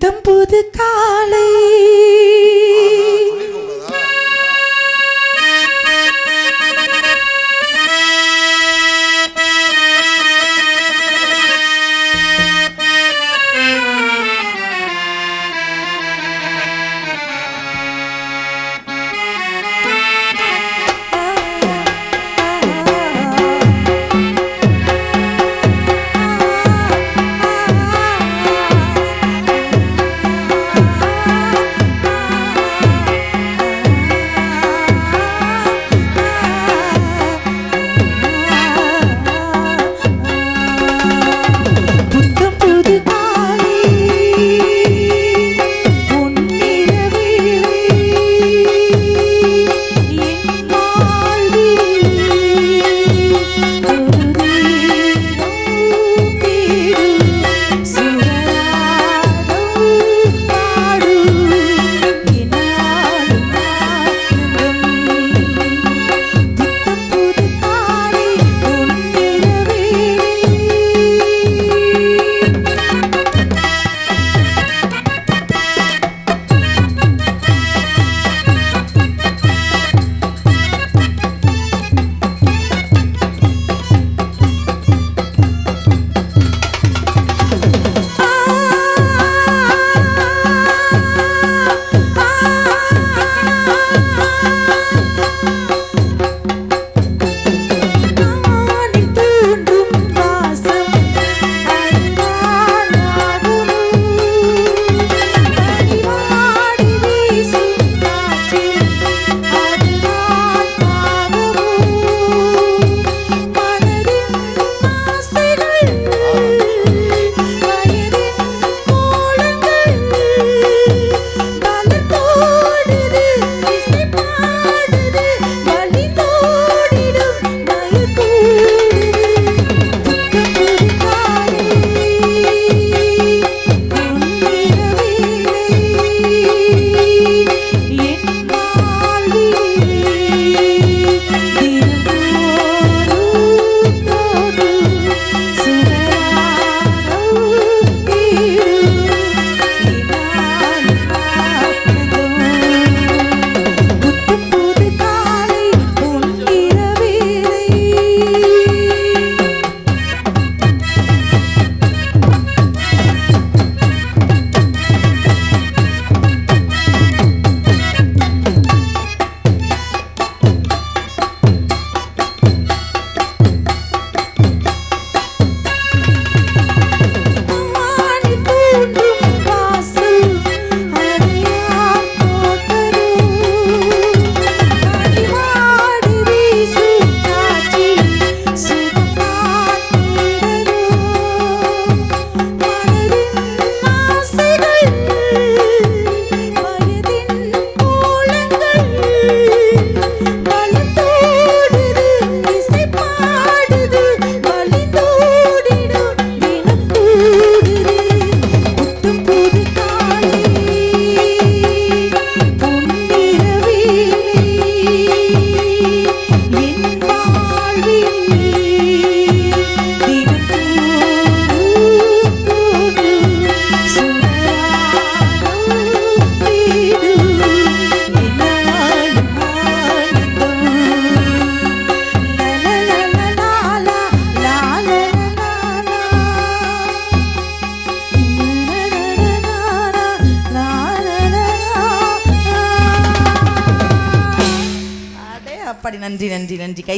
புத்தம் புது காலை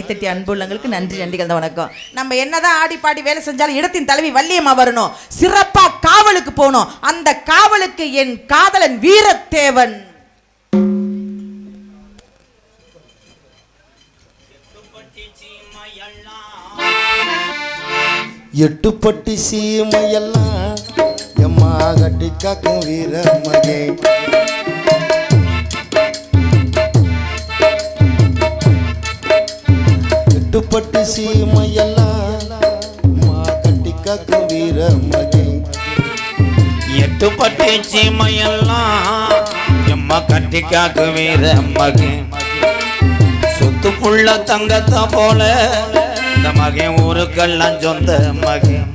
கைத்தட்டி அன்புள்ளங்களுக்கு நன்றி நன்றி கலந்த வணக்கம். நம்ம என்னதான் ஆடி பாடி வேலை செஞ்சாலும் இடத்தின் தலைவி வள்ளியம்மா வரணும். சிறப்பா காவலுக்கு போகணும். அந்த காவலுக்கு என் காதலன் வீரத்தேவன். எட்டுப்பட்டி சீமையெல்லாம். எம்மா கட்டி காக்கும் வீர மகே. கட்டி காக்கும் வீர மகே எட்டு பட்டி சீமையெல்லாம் எம்மா கட்டி காக்கு வீர மகன் சொத்து புள்ள தங்கத்தை போல இந்த மகன் ஊருக்கெல்லாம் சொந்த மகன்.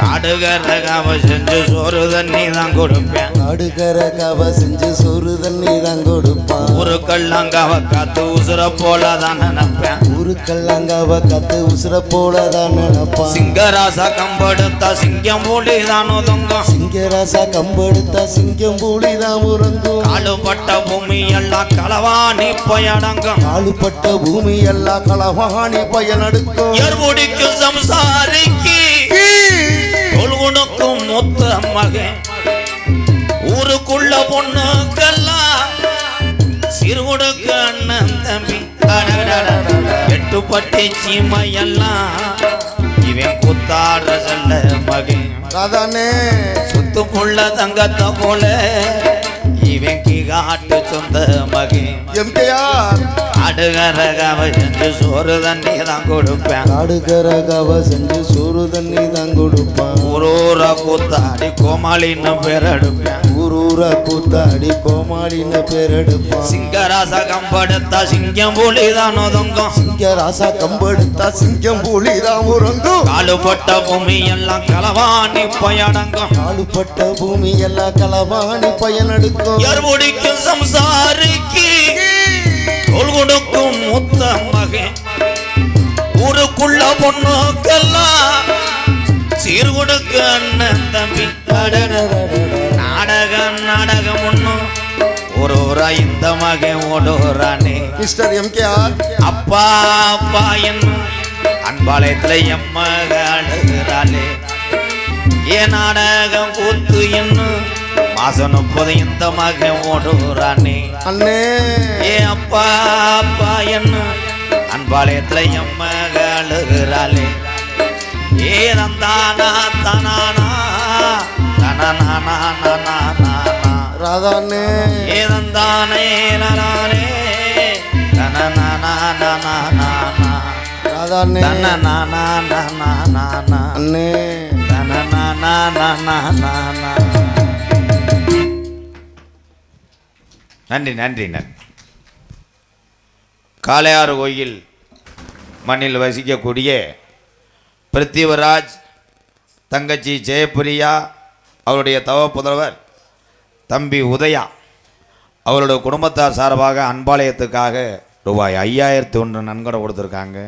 காடு அடுகர காவ செஞ்சு சோறு தண்ணி தான் கொடுப்பேன். அடுக்கற கவ செஞ்சு சோறு தண்ணி தான் கொடுப்பான். ஊருக்கெல்லாம் காவ காத்து உசுர போல தான் நினைப்பேன். ஊருக்கெல்லாங்காவ கத்து உசுர போல தான் நினைப்பான். சிங்கராசா கம்பெடுத்தா சிங்கம் மூலி தான் ஒதுங்கும். சிங்கராசா கம்பெடுத்தா சிங்கம் பூலி தான் உறங்கும். காலுப்பட்ட பூமி எல்லாம் களவாணி பயணங்கும் காலுப்பட்ட பூமி எல்லாம் களவாணி பயனடுக்கும் ஏர்முடிக்கும் சம்சாரிக்கு தொழுகுனுக்கும் முத்த மகன் ஊருக்குள்ள பொண்ணுக்கெல்லாம் சிறுகுடுக்கு அண்ணன் தம்பி. எட்டு பட்டி சீமையெல்லாம் இவன் குத்தாடுற செல்ல மகன். ராதானே சுத்து புள்ள தங்கத்த போல இவன் காட்டு சொந்த மகன். எம்கேஆர். அடுகரகாவ செஞ்சு சோறு தண்ணி தான் கொடுப்பேன். காடுகர கவ செஞ்சு சோறு தண்ணி தான் கொடுப்பான். ஊரூர கூத்தாடி கோமாளின்னு பேர் எடுப்பேன். ஊரூர கூத்தாடி கோமாளின்னு பேர் எடுப்பான். சிங்கராச கம்படுத்தா சிங்கம் புலி தான் ஒதுங்கும். சிங்கராசா கம்பெடுத்தா சிங்கம் பூலி தான் உறங்கும். காலுப்பட்ட பூமி எல்லாம் களவாணி பயணங்கும் காலுப்பட்ட பூமி எல்லாம் களவாணி பயனடுக்கும். எருமுடிக்கும் சம்சாரிக்கு? தோல் கொடுக்கும் முத்த மகன் ஊருக்குள்ள பொண்ணுக்கெல்லாம் சீர் கொடுக்க அண்ணன் தம்பி. நாடகம் நாடகம் ஒண்ணும் ஒரு ஊரா இந்த மகன் ஓடுறானே மிஸ்டர் எம்கேஆர். அப்பா அப்பா என்னும் அன்பாலயத்துல எம்மக அழுகிறாளே. ஏ நாடகம் கூத்து என்னும் மாசம் முப்பது இந்த மகன் ஓடுறானே அண்ணே ஏ அப்பா அப்பா என்னும் அன்பாலயத்துல எம்மக அழுகிறாளே ஏ நந்தானா தனானா தனநானா நானா ராதானே ஏதந்தானே நனானே தனநானா ராதானே தனநானா அண்ணே நன்றி நன்றி நன்றி. காளையாறு கோயில் மண்ணில் வசிக்கக்கூடிய பிருத்திவராஜ் தங்கச்சி ஜெயப்பிரியா அவருடைய தவ புதல்வர் தம்பி உதயா அவருடைய குடும்பத்தார் சார்பாக அன்பாலயத்துக்காக ரூபாய் ஐயாயிரத்தி ஒன்று நன்கொடை கொடுத்துருக்காங்க.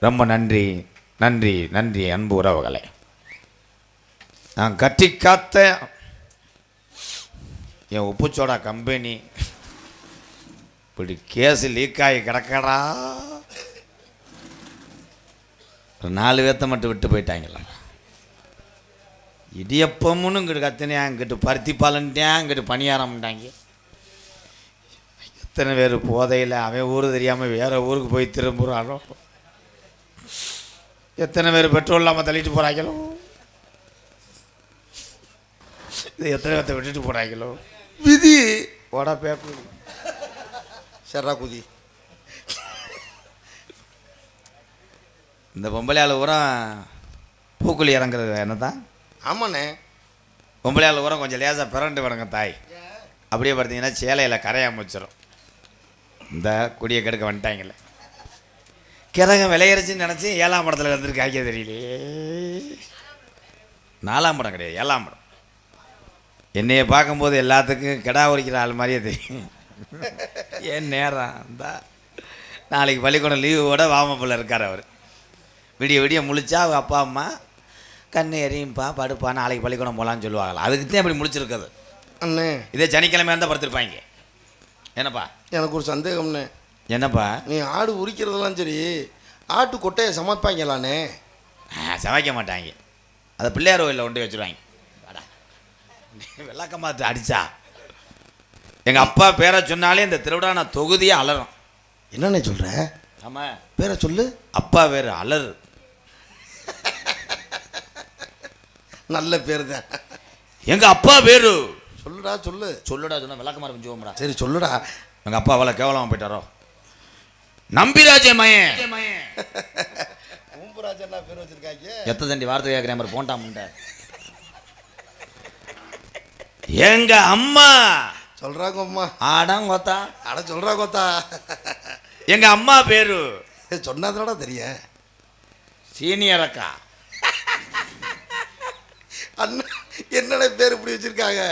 ரொம்ப நன்றி நன்றி நன்றி அன்பு உறவுகளை. நான் கட்டி காத்த என் உப்புச்சோடா கம்பெனி. இப்படி கேஸு லீக் ஆகி கிடக்கடா. ஒரு நாலு பேர்த்த மட்டும் விட்டு போயிட்டாங்களா இடியப்பம்னு இங்கிட்டு கத்தினியா இங்கிட்டு பருத்தி பாலன்ட்டேன் இங்கிட்டு பணியாரம்ட்டாங்க. எத்தனை பேர் போதையில் அவன் ஊர் தெரியாமல் வேறு ஊருக்கு போய் திரும்புகிறாரோ எத்தனை பேர் பெட்ரோல் இல்லாமல் தள்ளிட்டு போகிறாங்களோ இது எத்தனை பேர்த்த விட்டுட்டு போகிறாங்களோ விதி. ஓடா பேப்பர் சரா குதி. இந்த பொம்பளையால் உரம் பூக்குழி இறங்குறது என்ன தான் ஆமாண்ணே. பொம்பளையால் உரம் கொஞ்சம் லேசாக பிறண்டு விடுங்க தாய். அப்படியே பார்த்தீங்கன்னா சேலையில் கரையாம வச்சிரும் இந்த குடியை கெடுக்க வந்துட்டாங்களே கிரகம் விளையிறச்சின்னு நினச்சி ஏழாம் படத்தில் வந்திருக்காங்க தெரியலையே நாலாம் படம் கிடையாது ஏழாம் படம். என்னைய பார்க்கும்போது எல்லாத்துக்கும் கிடா உரிக்கிற ஆள் மாதிரியே தெரியும். ஏன் நேரம் இந்த. நாளைக்கு பள்ளிக்கூடம் லீவோட வாமப்பில் இருக்கார் அவர். விடிய விடிய முழிச்சா அவங்க அப்பா அம்மா கண்ணு எரியும்பா படுப்பா நாளைக்கு பள்ளிக்கூடம் போகலான்னு சொல்லுவாங்களா? அதுக்கு தான் இப்படி முழிச்சிருக்குது அண்ணே. இதே சனிக்கிழமை இருந்தால் படுத்திருப்பாங்க. என்னப்பா? எனக்கு ஒரு சந்தேகம்ண்ணே. என்னப்பா? நீ ஆடு உரிக்கிறதெல்லாம் சரி ஆட்டு கொட்டையை சமைப்பாங்களாண்ணே? சமைக்க மாட்டாங்க. அதை பிள்ளையார் கோயிலில் கொண்டு வச்சுருவாங்க. விளக்கமாத்து அடிச்சா. எங்கள் அப்பா பேரை சொன்னாலே இந்த திருவிழா தொகுதியே அலறும். என்னண்ணே சொல்கிற ஆமாம் பேரை சொல்லு. அப்பா பேர் அலறு. நல்ல பேர் தான். எங்கள் அப்பா பேரு சொல்லுடா சொல்லு. சொல்லுடா சொன்னா விளக்கமாக இருக்கும் சரி சொல்லுடா. எங்கள் அப்பா அவ்வளோ கேவலமாக போயிட்டாரோ நம்பிராஜே மயன் பூம்பராஜன்னா பேர் வச்சிருக்காங்க? எத்த தண்டி வார்த்தை கேட்குற மாதிரி போண்டா முண்டை. எங்க அம்மா? சொல்கிறாங்க அம்மா ஆடங்கொத்தா அட சொல்கிறா கோத்தா. எங்க அம்மா பேரு? சொன்னாதானடா தெரியும். சீனியர் அக்கா. அண்ணன் என்னென்ன பேர் இப்படி வச்சிருக்காங்க?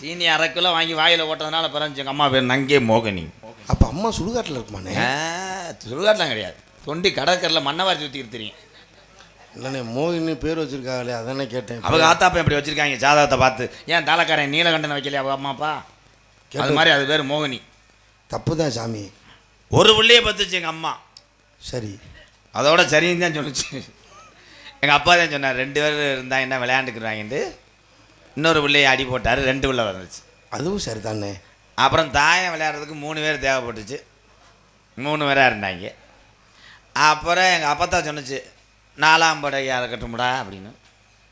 சீனி அரை கிலோ வாங்கி வாயில் ஓட்டதுனால பிறந்துச்சு. எங்கள் அம்மா பேர் நங்கே மோகனி. அப்ப அம்மா சுடுகாட்டில் இருக்குமாண்ணே? சுடுகாட்டெலாம் கிடையாது. தொண்டி கடற்கரில் மண்ணவாரி சுற்றிட்டு தெரியும். இல்லைண்ணே மோகினி பேர் வச்சிருக்காங்களே அதானே கேட்டேன் அவங்க ஆத்தாப்பா இப்படி வச்சிருக்காங்க ஜாதகத்தை பார்த்து. ஏன் தாளக்காரன் நீலகண்டன் வைக்கலையா அவங்க அம்மா அப்பா? அது மாதிரி அது பேர் மோகினி. தப்பு தான் சாமி. ஒரு பிள்ளையே பத்துச்சு எங்கள் அம்மா. சரி. அதோட சரின்னு தான் சொன்னுச்சு எங்கள் அப்பா தான் சொன்னார் ரெண்டு பேர் இருந்தால் என்ன விளையாண்டுக்குறாங்கன்ட்டு இன்னொரு பிள்ளையை அடி போட்டார் ரெண்டு பிள்ளை வந்துச்சு. அதுவும் சரிதானே. அப்புறம் தாயம் விளையாடுறதுக்கு மூணு பேர் தேவைப்பட்டுச்சு. மூணு பேராக இருந்தாங்க. அப்புறம் எங்கள் அப்பா தான் சொன்னுச்சு நாலாம் படையாக இருக்கட்டும்டா அப்படின்னு.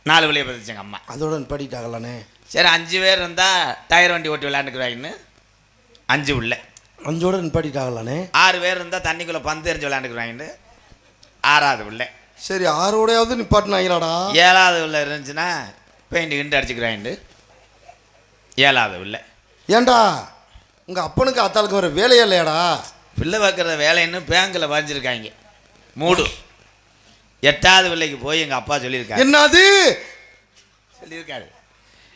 நாலு பிள்ளைய பத்துச்சு எங்கள் அம்மா. அதோட படிட்டாங்களாண்ணே சரி அஞ்சு பேர் இருந்தால் டயர் வண்டி ஓட்டி விளையாண்டுக்குறாங்கன்னு அஞ்சு பிள்ளை அஞ்சோட நிப்பாட்டிட்டாங்களாண்ணே ஆறு பேர் இருந்தால் தண்ணிக்குள்ளே பந்து எறிஞ்சு விளையாண்டுக்குறாங்கன்னு ஆறாவது பிள்ளை சரி ஆரோடையாவது நிப்பாட்டினாங்களாடா ஏழாவது உள்ள இருந்துச்சுன்னா பெயிண்ட் கிண்டு அடிச்சுக்கிறாண்டு ஏழாவது உள்ள. ஏன்டா உங்க அப்பனுக்கு அத்தாளுக்கு வர வேலையே இல்லையாடா? பிள்ளை வைக்கிற வேலைன்னு பேங்கில் பதிஞ்சிருக்காங்க மூடு. எட்டாவது பிள்ளைக்கு போய் எங்கள் அப்பா சொல்லியிருக்காரு. என்னது? சொல்லியிருக்காரு.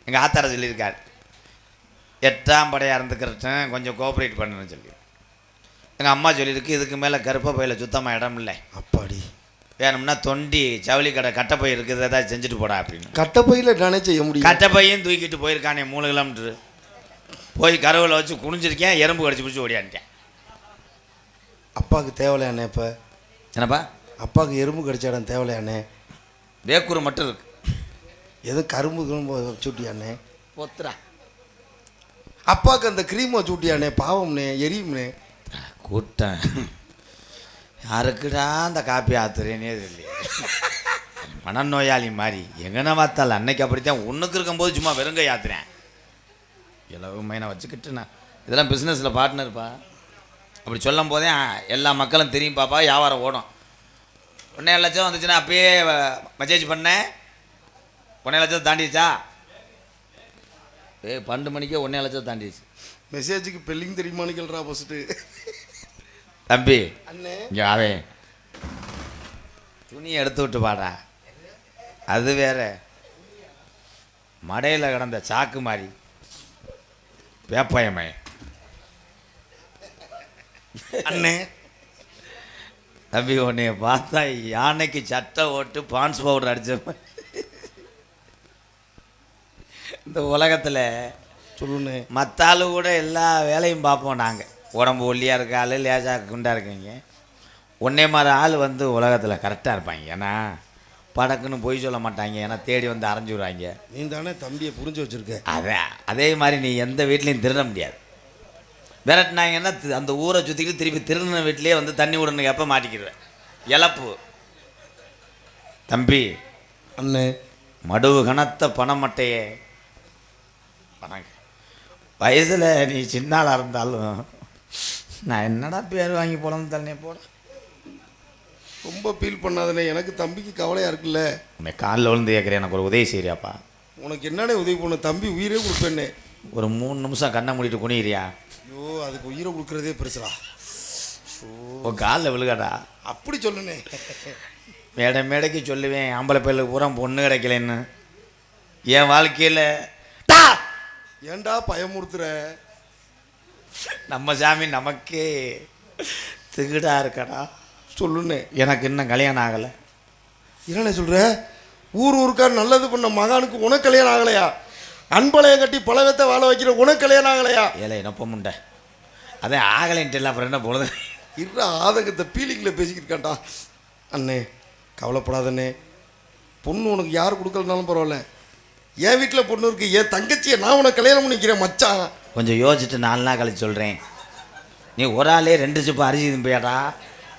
எங்கள் ஆத்தார சொல்லியிருக்காரு. எட்டாம் படையாக இருந்துக்கிறட்டும் கொஞ்சம் கோஆப்ரேட் பண்ணணும்னு சொல்லி. எங்கள் அம்மா சொல்லியிருக்கு இதுக்கு மேலே கருப்பை பையில சுத்தமாக இடம் இல்லை. அப்பாடி. வேணும்னா தொண்டி ஜவுளி கடை கட்டப்பை இருக்குது ஏதாவது செஞ்சுட்டு போடா அப்படின்னு. கட்டப்பையில நானே செய்ய முடியும்? கட்டப்பையும் தூக்கிட்டு போயிருக்கானே மூணு கிலோமீட்ரு போய் கருவில் வச்சு குனிஞ்சிருக்கேன் எறும்பு கடிச்சு பிடிச்சி ஓடியான்ட்டேன் அப்பாவுக்கு தேவலையாண்ணே இப்போ? என்னப்பா? அப்பாவுக்கு எறும்பு கடிச்ச இடம் தேவலையாண்ணே. வேக்கூர் மட்டும் இருக்கு. எதுவும் கரும்பு கிரும்பு சூட்டியாண்ணே பொத்துறா. அப்பாவுக்கு அந்த க்ரீமை சூட்டியாண்ணே பாவம்னே எரியும்னே கூட்டம் யாருக்குடா அந்த காப்பி ஆத்துறேனே தெரியல மனநோயாளி மாதிரி. எங்கன பார்த்தாலும் அன்னைக்கு அப்படித்தான். ஒன்றுக்கு இருக்கும்போது சும்மா வெறுங்கை ஆத்துறேன். இளவு மைனை வச்சுக்கிட்டு நான் இதெல்லாம் பிஸ்னஸில் பார்ட்னர்ப்பா அப்படி சொல்லும் போதே எல்லா மக்களும் தெரியும் பாப்பா வியாபாரம் ஓடும். ஒன்றே லட்சம் வந்துச்சுன்னா அப்பயே மெசேஜ் பண்ணேன் ஒன்றே லட்சம் தாண்டிடுச்சா? ஏய் பன்னெண்டு மணிக்கே ஒன்றே லட்சம் தாண்டிடுச்சு. மெசேஜுக்கு பெல்லிங் தெரியுமான்னு கேள்றா ஃபஸ்ட்டு தம்பி அண்ணே. இங்கே ஆவே துணி எடுத்து விட்டு பாடா அது வேற. மடையில் கிடந்த சாக்கு மாதிரி வேப்பாயமே. அண்ணே. தம்பி உன்னைய பார்த்தா யானைக்கு சட்டை ஓட்டு பான்ஸ் பவுடர் மாதிரி. இந்த உலகத்தில் சொல்லுண்ணே. மற்ற ஆளு கூட எல்லா வேலையும் பார்ப்போம் நாங்கள் உடம்பு ஒல்லியாக இருக்க ஆள் லேசாக குண்டா இருக்கீங்க. ஒன்னே மாதிரி ஆள் வந்து உலகத்தில் கரெக்டாக இருப்பாங்க. ஏன்னா படக்குன்னு பொய் சொல்ல மாட்டாங்க. ஏன்னா தேடி வந்து அரைஞ்சு விடுவாங்க. நீ தானே தம்பியை புரிஞ்சு வச்சிருக்க. அதே அதே மாதிரி நீ எந்த வீட்லேயும் திருட முடியாது. விரட்டினாங்கன்னா அந்த ஊரை சுற்றிக்கிட்டு திருப்பி திருடின வீட்லேயே வந்து தண்ணி விடணும் எப்போ மாட்டிக்கிடுவேன். இழப்பு. தம்பி அண்ணே. மடுவு கனத்த பணமட்டையே. வணங்க வயசில் நீ சின்னாளாக இருந்தாலும் நான் என்னடா பேர் வாங்கி போடணும் தண்ணி போட? ரொம்ப ஃபீல் பண்ணாதண்ணே. எனக்கு தம்பிக்கு கவலையாக இருக்குல்ல. உன்னை காலில் விழுந்து கேட்குறேன் எனக்கு ஒரு உதவி செய்றியாப்பா. உனக்கு என்னடே உதவி பண்ண? தம்பி உயிரே கொடுப்பேன்னே ஒரு மூணு நிமிஷம் கண்ணை மூடிட்டு குனிகிறியா ஐயோ அதுக்கு உயிரை கொடுக்குறதே பெருசுடா. உன் காலில் விழுகடா அப்படி சொல்லுண்ணே மேடை மேடைக்கு சொல்லுவேன் ஆம்பளை பையலுக்கு பூரா பொண்ணு கிடைக்கலன்னு. என் வாழ்க்கையில் டா! ஏன்டா பயமுறுத்துற? நம்ம சாமி நமக்கே திகுடா இருக்கடா. சொல்லுண்ணே எனக்கு இன்னும் கல்யாணம் ஆகலை. என்னண்ணே சொல்ற? ஊர் ஊருக்கா நல்லது பண்ண மகானுக்கு உனக்கு கல்யாணம் ஆகலையா? அன்பளையம் கட்டி பழவத்தை வாழ வைக்கிற உனக்கு கல்யாணம் ஆகலையா ஏழை நொப்ப முண்டை அதே ஆகலைன்ட்டு இல்லை அப்புறம் என்ன பொழுது இருடா ஆதங்கத்தை பீலிங்கில் பேசிக்கிட்டு இருக்கான்டா. அண்ணே கவலைப்படாதண்ணே. பொண்ணு உனக்கு யார் கொடுக்கலனாலும் பரவாயில்ல. என் வீட்டில் பொண்ணு இருக்கு என் தங்கச்சியை நான் உனக்கு கல்யாணம் பண்ணிக்கிறேன் மச்சான். கொஞ்சம் யோசிச்சுட்டு நாலு நாள் கழிச்சு சொல்கிறேன் நீ ஒரு ஆளே ரெண்டு சிப்பு அரிசி போயாடா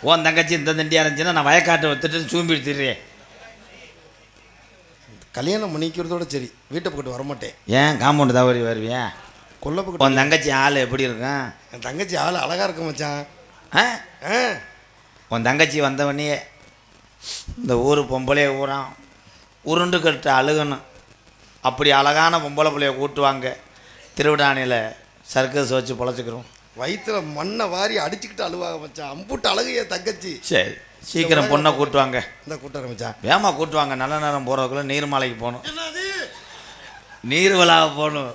உன் தங்கச்சி இந்த தண்டியாக இருந்துச்சுன்னா நான் வயக்காட்டை வித்துட்டு சூம்பி எடுத்துடுறேன் கல்யாணம் பண்ணிக்கிறதோட சரி. வீட்டை பக்கத்து வரமாட்டேன். ஏன் காம்பவுண்டு தவறி வருவியா? கொல்ல பக்கத்து உன் தங்கச்சி ஆள் எப்படி இருக்கும் என் தங்கச்சி ஆள் அழகா இருக்க மச்சான். ஆ? ஆ. உன் தங்கச்சி வந்தவனே இந்த ஊர் பொம்பளைய ஊறான். உருண்டு கட்டு அழுகணும். அப்படி அழகான பொம்பளை பிள்ளைய கூட்டுவாங்க. திருவிடானியில் சர்க்கஸ் வச்சு பொழைச்சிக்கிறோம். வயிற்றுல மண்ணை வாரி அடிச்சுக்கிட்டு அழுவாங்க மச்சான். அம்புட்டு அழகு என் தங்கச்சி. சரி. சீக்கிரம் பொண்ணை கூட்டுவாங்க. இந்த கூட்டார மச்சான் வேமா கூட்டுவாங்க. நல்ல நேரம் போகிறதுக்குள்ள நீர்மலைக்கு போகணும். நீர் விழாவ போகணும்.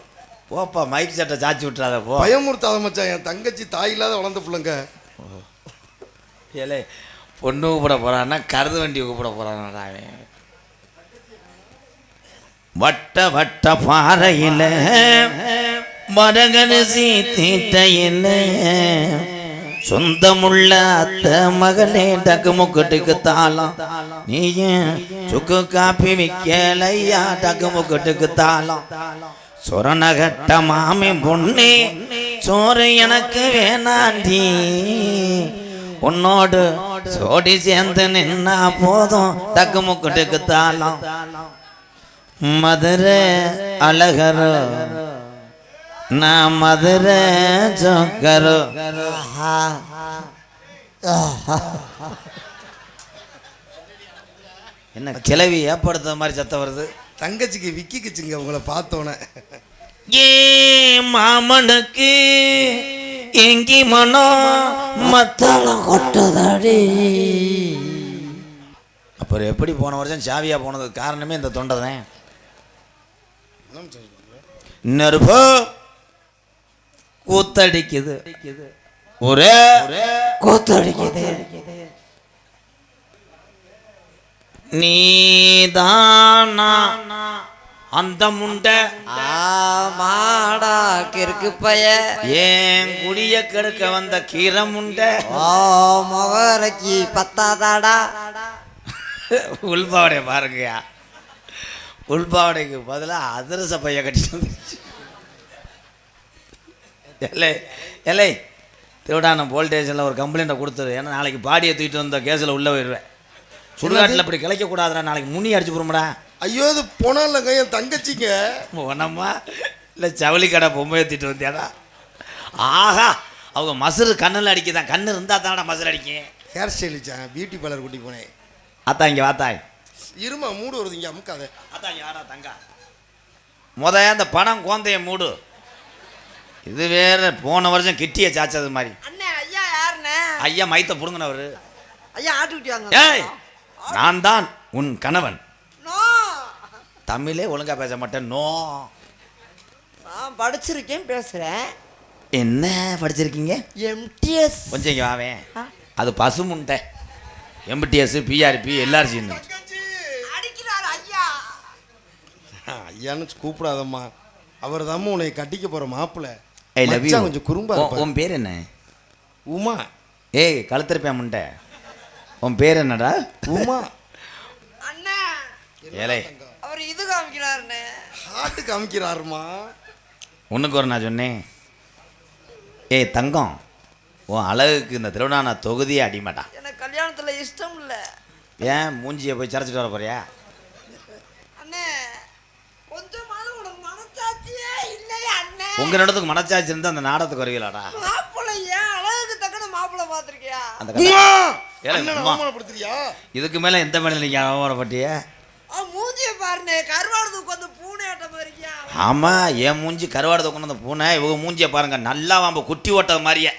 போப்பா மைக் சட்டை சாச்சி விட்டுறாத போ. பயமுறுத்தாத மச்சான் என் தங்கச்சி தாய் இல்லாத வளர்ந்த பிள்ளைங்க. ஏலே பொண்ணு கூப்பிட போகிறான்னா கருது வண்டி கூப்பிட போகிறான்டா அவன். வட்ட வட்ட பாறையில் மரகரிசி தீட்டையில் சொந்தமுள்ள அத்த மகனே டக்கு முக்கட்டுக்கு தாளம். நீ ஏன் சுக்கு காப்பி விற்கலையா டக்கு முக்கட்டுக்கு தாளம். சொரணகட்ட மாமி பொண்ணே சோறு எனக்கு வேணாண்டி. உன்னோடு சோடி சேர்ந்து நின்னா போதும் டக்கு முக்கட்டுக்கு தாளம். மதுரை அழகரோ நான் மதுரை ஜோக்கரோ என்ன கிளவி ஏற்படுத்த மாதிரி சத்தம் வருது. தங்கச்சிக்கு விக்கிக்குச்சுங்க உங்களை பார்த்தோன்னே. ஏ மாமனுக்கு எங்கி மனம் மத்தளம் கொட்டதாடி. அப்புறம் எப்படி போன வருஷம் சாவியா போனதுக்கு காரணமே இந்த தொண்டை தான்? நெருப்பு கூத்தடிக்குது. ஒரே கூத்தடிக்குது. நீதானா? அந்த முண்டை. ஆமாடா கிறுக்கு பைய. ஏன் குடிய கெடுக்க வந்த கீரை முண்டை? ஓ முகரைக்கு பத்தாதாடா. உள்பாவடைய பாருங்கய்யா. உள்பாவடைக்கு பதிலாக அதிரச பைய கட்டிட்டு வந்துருச்சு எல்லை எல்லை திருவிடானம் போலீஸ் ஸ்டேஷனில் ஒரு கம்ப்ளைண்ட்டை கொடுத்தது. ஏன்னா நாளைக்கு பாடியை தூக்கிட்டு வந்த கேஸில் உள்ளே போயிடுவேன். சுடுகாட்டில் இப்படி கிளைக்கக்கூடாதுடா நாளைக்கு முனி அடிச்சு போடும்டா. ஐயோ இது போனா இல்லைங்க என் தங்கச்சிங்க. ஒன்னம்மா இல்லை ஜவுளி கடை பொம்மை ஏற்றிட்டு வந்தியாடா. ஆஹா அவங்க மசுறு கண்ணில் அடிக்குதான் கண்ணு இருந்தால் தானடா மசுறு அடிக்கும். ஹேர் ஸ்டைல் பியூட்டி பார்லர் கூட்டி போனேன். அத்தா இங்கே வாத்தாய் இருமா மூடு வருது இங்கே அமுக்காத. அதான் யாரா தங்கா. முத அந்த பணம் கோந்தைய மூடு. இது வேற போன வருஷம் கிட்டிய சாச்சது மாதிரி. அண்ணே ஐயா யாருண்ணே? ஐயா மைத்த புடுங்கினவர். ஐயா ஆட்டுக்குட்டி வாங்க ஏய் நான் தான் உன் கணவன். நோ. தமிழே ஒழுங்கா பேச மாட்டேன் நோ. நான் படிச்சிருக்கேன் பேசுறேன். என்ன படிச்சிருக்கீங்க? எம்டிஎஸ் கொஞ்சம் இங்க வாவேன் அது பசு முண்டை. எம்பிடிஎஸ் பிஆர்பி எல்ஆர்சின்னு ஐயான்னு கூப்பிடாதம்மா. அவர் தாம்மா உன்னை கட்டிக்க போற மாப்பிள்ள. ஐ லவ் யூ கொஞ்சம் குறும்பா. உன் பேர் என்ன? உமா. ஏய் கழுத்திருப்பேன் முண்டை உன் பேர் என்னடா? உமா. அண்ணே. ஏலே. அவர் இது காமிக்கிறாருண்ணே. ஹார்ட்டு காமிக்கிறாருமா? உனக்கு ஒரு நான் சொன்னேன். ஏய் தங்கம் உன் அழகுக்கு இந்த திருவண்ணாமலை தொகுதியே அடிமாட்டா எனக்கு கல்யாணத்துல இஷ்டம் இல்லை ஏன் மூஞ்சியை போய் சரைச்சிட்டு வர போறியா அண்ணே கொஞ்சமாவது உனக்கு மனசாட்சியே இல்லையா அண்ணே உங்க இடத்துக்கு மனச்சாச்சு இருந்து அந்த நாடகத்துக்கு வருவீங்களாடா மாப்பிள்ளை ஏன் அழகுக்கு தக்கன மாப்பிள்ளை பார்த்திருக்கியா? அந்த கதை- ஏலே, அண்ணனை உமா. அவமானப்படுத்துறியா? இதுக்கு மேல எந்த மேல நீங்க அவமானப்பட்டிய? ஆ மூஞ்சிய பாருண்ணே கருவாடு உட்காந்து பூனை ஆட்டம் இருக்கியா ஆமா என் மூஞ்சி கருவாடு கொண்டு வந்த பூனை இவங்க மூஞ்சியை பாருங்க நல்லா வாம்ப குட்டி ஓட்டது மாதிரியே.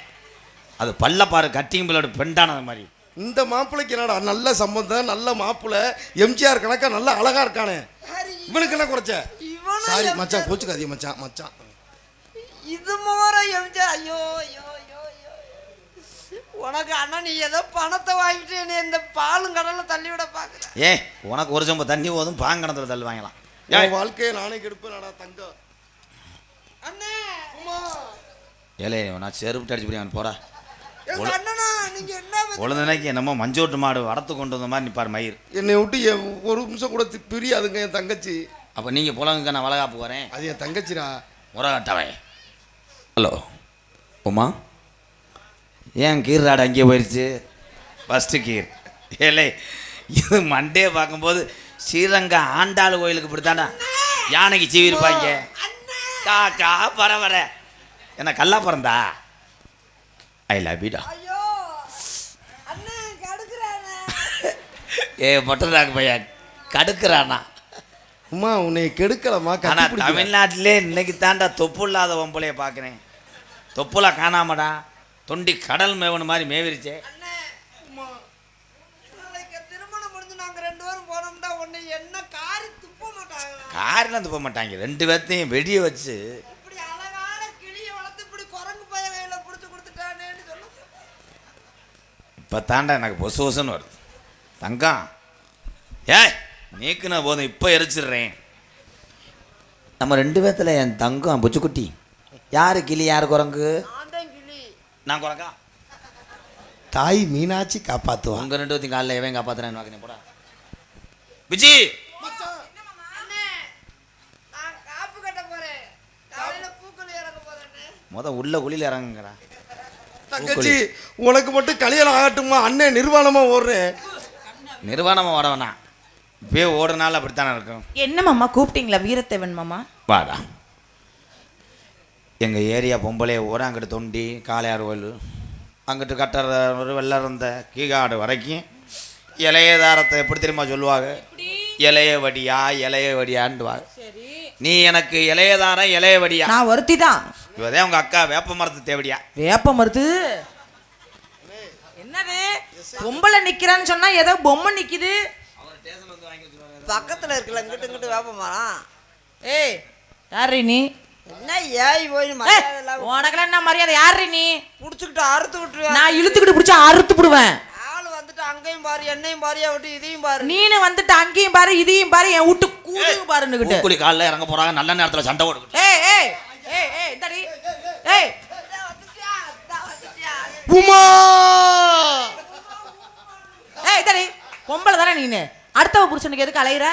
அது பல்ல பாரு கட்டிங் பிள்ளோட பெண்டானது மாதிரி. இந்த மாப்பிள்ளைக்கு என்னடா நல்ல சம்பந்தம் நல்ல மாப்பிள்ளை எம்ஜிஆர் கணக்கா நல்ல அழகா இருக்கானே. இவனுக்கு என்ன குறைச்ச? இவனும் சாரி எம்ஜிஆர். மச்சான் கோச்சுக்காதீங்க மச்சான் மச்சான். இது மோர எம்ஜிஆர் ஐயோ ஐயோ ஐயோ ஐயோ. உனக்கு அண்ணா நீ ஏதோ பணத்தை வாங்கிட்டு என்னை இந்த பாலும் கடல்ல தள்ளி விட பாக்குற ஏ உனக்கு ஒரு சம்பு தண்ணி போதும் பாங்கணத்துல தள்ளு வாங்கலாம் உன் வாழ்க்கையை நானே கெடுப்பேன்டா தங்கம். அண்ணே! ஏலே நான் செருப்பு அடிச்சு போய் பத்தி- உழுந்தனைக்கு என்னமோ மஞ்சோட்டு மாடு வடத்து கொண்டு வந்த மாதிரி நிப்பார் மயிர். என்னை விட்டு என் ஒரு நிமிஷம் கூட பிரியாதுங்க என் தங்கச்சி. அப்போ நீங்கள் புலங்க நான் வளகாப்பு வரேன். அது என் தங்கச்சிடா. முறகட்டவை ஹலோ உமா? ஏன் கீர் ராடு அங்கேயே போயிடுச்சு ஃபஸ்ட்டு கீர். ஏலே இது மண்டே பார்க்கும்போது ஸ்ரீரங்க ஆண்டாள் கோயிலுக்கு இப்படித்தானே? யானைக்கு சீவி இருப்பாங்க காக்கா பரவர என்ன கல்லா பிறந்தா? ஐ லவ் யூடா ஏ மொட்டை பையன் கடுக்குறானா? உமா உன்னை கெடுக்கலமா ஆனா கட்டி பிடிக்கல. தமிழ்நாட்டிலே இன்னைக்கு தாண்டா தொப்பு இல்லாத பொம்பளைய பார்க்குறேன். தொப்புலாம் காணாமடா. தொண்டி கடல் மேவன மாதிரி மேவிருச்சே. காரில் துப்ப மாட்டாங்க. ரெண்டு பேர்த்தையும் வெடியை வச்சு. இப்போ தாண்டா எனக்கு பொசு பொசுன்னு வருது. தங்கம். ஏய் நீக்குனா போதும் இப்போ எரிச்சிடுறேன். நம்ம ரெண்டு பேர்த்தில் என் தங்கம் புச்சுக்குட்டி. யாரு கிளி? யாரு குரங்கு? நான் தான் கிளி. நான் குரங்கா? தாய் மீனாட்சி காப்பாத்துவான் உங்க ரெண்டு பேர்த்தையும் காலைல எவன் காப்பாத்துறேன்னு வாக்கினே போடா. விஜி! அண்ணே நான் காப்பு கட்ட போறேன். காலையில பூக்கள் இறங்க போறேன்னு. முத உள்ள குழியில் இறங்குங்கடா. தங்கச்சி உனக்கு மட்டும் கல்யாணம் ஆகட்டுமா அண்ணன் நிர்வாணமா ஓடுறேன். நிர்வாணமாக ஓட வேணாம் இப்பயே ஓடுறனால அப்படித்தானே இருக்கும். என்ன மாமா கூப்பிட்டீங்களா? வீரத்தேவன் மாமா? வாடா. எங்கள் ஏரியா பொம்பளைய ஊரா அங்கிட்டு தொண்டி காளையார் கோயில் அங்கிட்டு கட்டுற ஒரு வெள்ளறந்த கீகாடு வரைக்கும் இளைய தாரத்தை எப்படி தெரியுமா சொல்லுவாங்க? இளைய வடியா இளைய வடியான்டுவாங்க நீ எனக்கு இளைய தாரம் இளைய வடியா. நான் ஒருத்தி தான். இவதே உங்க அக்கா வேப்ப மரத்து தேவடியா. வேப்ப மருத்து? என்னது? பொம்பளை நிக்கிறான்னு சொன்னா ஏதோ பொம்மை நிக்குது. பக்கத்துல இருக்குல்ல இங்கிட்டு இங்கிட்டு வேப்பமாரா ஏய் யாரு நீ? என்ன ஏய் போய் உனக்கெல்லாம் என்ன மரியாதை? யாரு நீ? புடிச்சுக்கிட்டு அறுத்து விட்டுருவேன். நான் இழுத்துக்கிட்டு பிடிச்சா அறுத்து விடுவேன். ஆள் வந்துட்டு அங்கேயும் பாரு என்னையும் பாரியா விட்டு இதையும் பாரு. நீனு வந்துட்டு அங்கேயும் பாரு இதையும் பாரு என் வீட்டு பாருன்னுகிட்டு பூக்குழி காலில் இறங்க போறாங்க நல்ல நேரத்தில் சண்டை ஓடுது ஏய் ஏய் ஏய் ஏய் இந்தாடி. ஏய். உமா! ஏய் இந்தாடி. பொம்பளை தானே நீனு? அடுத்தவ புருஷனுக்கு எதுக்கு அலையிற?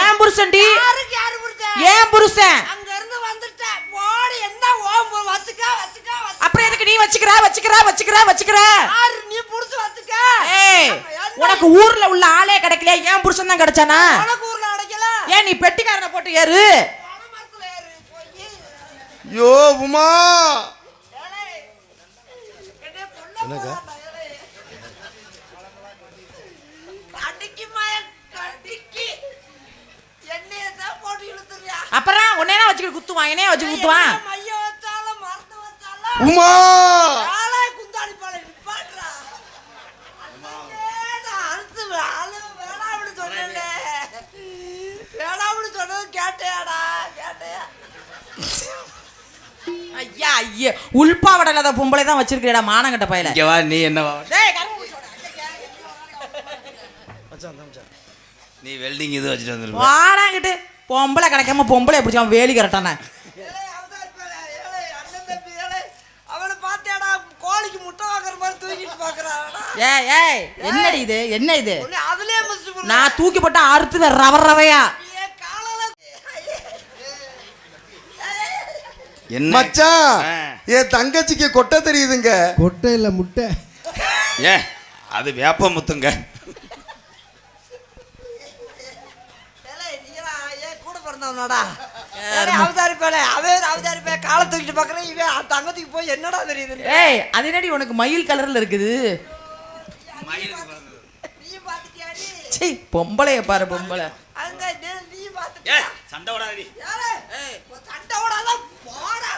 ஏன் புருஷன்டி? யாருக்கு யாரு புடிச்ச ஏன் புருஷன் அங்க இருந்து வந்துட்டேன் போடி என்ன ஓம் வச்சுக்க வச்சுக்க வச்சுக்க. அப்புறம் எதுக்கு நீ வச்சுக்கிற வச்சுக்கிற வச்சுக்கிற வச்சுக்கிற. யாரு நீ புடிச்சு வச்சுக்க? ஏய் உனக்கு ஊர்ல உள்ள ஆளே கிடைக்கல ஏன் புருஷன் தான் கிடைச்சானா? உனக்கு ஊர்ல அடைக்கல. ஏன் நீ பெட்டிக்காரனை போட்டு ஏறு? பணமரத்துல ஏறு போய். யோ உமா? அப்புறம் உன்னையே வச்சுக்கிட்டு குத்துவான். என்னைய வச்சு குத்துவான்? உமா! ஐயா ஐயா உள்பாவடை பொம்பளை தான் வச்சிருக்கிறேடா மானங்கட்ட பையல. இங்கே நீ என்னவா நீ வெல்டிங் இது வச்சுட்டு வந்துரு. வாராங்கிட்டு பொம்பளை கிடைக்காம பொம்பளை பிடிச்சான் வேலி கரெக்டான தூக்கிட்டு பாக்குறாடா ஏய் ஏய் என்னடி இது? என்ன இது? அதுலயே மிஸ் நான் தூக்கி போட்டு அறுத்து ரவ ரவையா? என்ன? மச்சான். என் தங்கச்சிக்கு கொட்டை தெரியுதுங்க. கொட்டை இல்லை முட்டை. ஏ அது வேப்ப முத்துங்க. கூட பிறந்தவனாடா. அவதாரி பேலே அவன் அவதாரி பே காலை தூக்கிட்டு பாக்குறேன் இவன் தங்கத்துக்கு போய் என்னடா தெரியுது? ஏய் அது என்னடி உனக்கு மயில் கலர்ல இருக்குது? நீ பாத்துட்டியாடி சீ பொம்பளைய பாரு பொம்பளை. அங்க நே- பாத்துட்டியா? சண்டை ஓடாதடி. ஏலே, உன் சண்டை ஓடாதான் போடா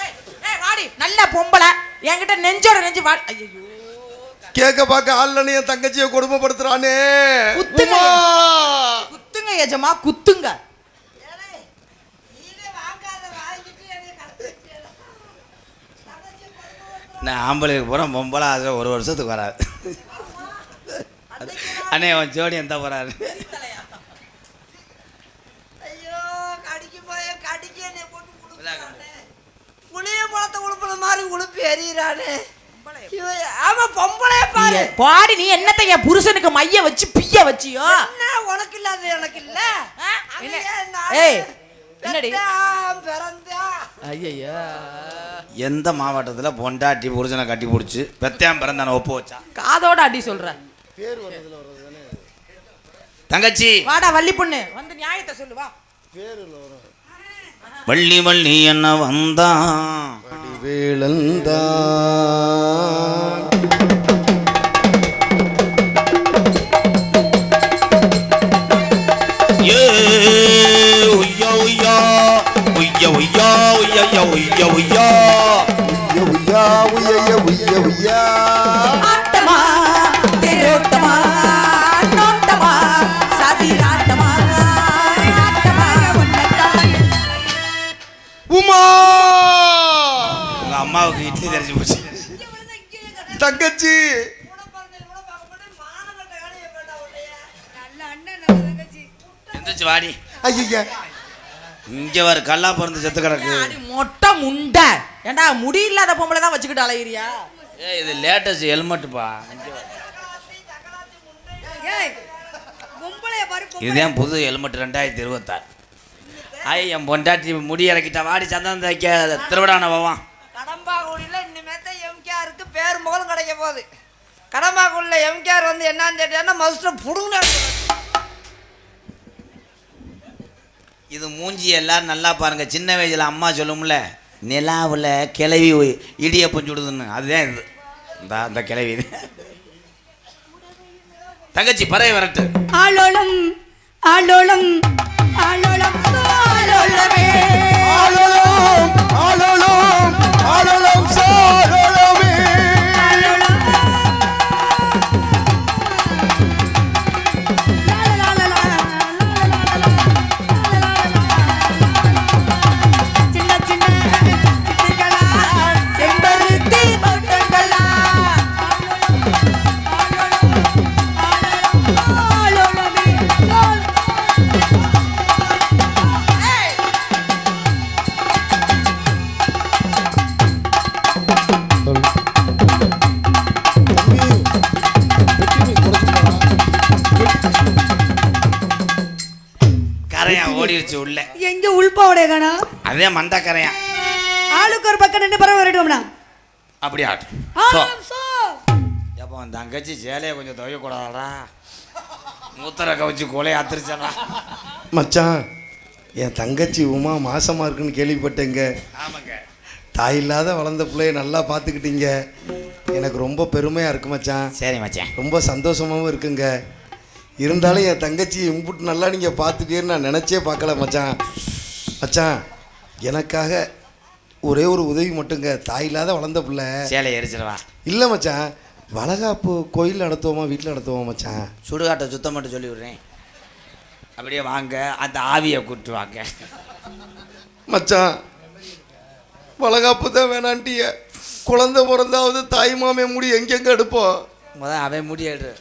ஏய் ஏய் வாடி. நல்ல பொம்பளை. என்கிட்ட நெஞ்சோட நெஞ்சு வாடி ஐயோ கேட்க பார்க்க ஆள்லன்னு என் தங்கச்சியை கொடுமைப்படுத்துறானே. குத்துங்க. குத்துங்க எஜமா குத்துங்க ஏலே, நீனே வாங்காத வாங்கிட்டு என்னைய கடத்தி வச்சியேடா. தங்கச்சி கொடுக்க மாட்டா. நான் ஆம்பளைக்கு போகிறேன் பொம்பளை அது ஒரு வருஷத்துக்கு வராது. அண்ணே அவன் ஜோடி எந்த போகிறாரு ஐயோ கடிக்கு போய் கடிக்கு என்னை போட்டு உழுப்புறானே. புளிய பழத்தை உழுப்புன மாதிரி உழுப்பி எறிகிறானே ஆமா பொம்பளைய பாரு. நீ- பாடி நீ என்னத்த என் புருஷனுக்கு மைய வச்சு பிய வச்சியோ? என்ன உனக்கு இல்லாத எனக்கு இல்ல. ஏய், என்னடி? ஐயா எந்த மாவட்டத்தில் பொண்டாட்டி புருஷனை கட்டி பிடிச்சி பெத்தியான் பிறந்தான ஒப்பு வச்சா? காதோட அடி சொல்ற. தங்கச்சி. வாடா வள்ளி பொண்ணு. வந்து நியாயத்தை சொல்லு வா. வள்ளி வள்ளி என்ன வந்தான் வேளந்தான் ஏ ஒய்யா ஒய்ய ஒய்யா ஒய்ய ஒய்ய ஒய்யா ஒய்யா ஒய்ய ஒய்ய ஒய்யா ஆட்டமா தேரோட்டமா நோட்டமா சதிராட்டமா உமா! உங்க அம்மாவுக்கு இட்லி தெரிஞ்சு போச்சு. தங்கச்சி! எந்திரிச்சு வாடி. ஐயா இங்கே வர கல்லா பிறந்து செத்து கிடக்கு. மொட்டை முண்டை. ஏண்டா முடி இல்லாத பொம்பளை தான் வச்சுக்கிட்டு அலையிறியா? ஏய் இது லேட்டஸ்ட் ஹெல்மெட்டுப்பா. இதுதான் புது ஹெல்மெட் ரெண்டாயிரத்தி இருபத்தாறு? ஐய் என் பொண்டாட்டி முடி இறக்கிட்டா வாடி சந்தனம் தைக்க திருவிழான போவான். கடம்பாக்குடியில் இனிமேத்த எம்கேஆருக்கு பேர் முதலும் கிடைக்க போகுது. கடம்பாக்குடியில் எம்கேஆர் வந்து என்னன்னு கேட்டேன்னா மஸ்ட்டு புடுங்க இது மூஞ்சி எல்லாரும் நல்லா பாருங்க. சின்ன வயசுல அம்மா சொல்லும்ல நிலாவில் கிளவி இடியப்பம் சுடுதுன்னு. அதுதான் இது. இந்த அந்த கிளவி தங்கச்சி பறவை வரட்டு. ஆலோலம் ஆலோலம் ஆலோலம் ஆலோலமே ஆலோலம் ஆலோலம் அதே மண்டை கரையான் ஆளுக்கு ஒரு பக்கம் நின்று பறவை வரட்டும்னா அப்படி ஆட்டு சோ. ஆலம் சோ. எப்போ அந்த தங்கச்சி சேலையை கொஞ்சம் துவைக்கக்கூடாதா மூத்தரை கவிச்சு கொலையை அத்திரிச்சடா மச்சான் என் தங்கச்சி உமா மாசமா இருக்குன்னு கேள்விப்பட்டேங்க. ஆமாங்க. தாய் இல்லாத வளர்ந்த பிள்ளைய நல்லா பார்த்துக்கிட்டீங்க. எனக்கு ரொம்ப பெருமையாக இருக்கு மச்சான். சரி மச்சான். ரொம்ப சந்தோஷமாகவும் இருக்குங்க. இருந்தாலும் என் தங்கச்சி இம்புட்டு நல்லா நீங்கள் பார்த்துக்கேன்னு நான் நினச்சே பார்க்கல மச்சான். மச்சான் எனக்காக ஒரே ஒரு உதவி மட்டுங்க. தாய் இல்லாத வளர்ந்த பிள்ளை. சேலையை எரிச்சிடவா இல்லை மச்சான். வளகாப்பு கோயில் நடத்துவோமா வீட்டில் நடத்துவோமா மச்சான்? சுடுகாட்டை சுத்தம் மட்டும் சொல்லி விடுறேன். அப்படியே வாங்க அந்த ஆவியை கூட்டு வாங்க. மச்சான் வளகாப்பு தான் வேணான்ட்டிய. குழந்தை பிறந்தாவது தாய் மாமே முடி எங்கெங்க எடுப்போம்? முதல் அவன் முடியாடு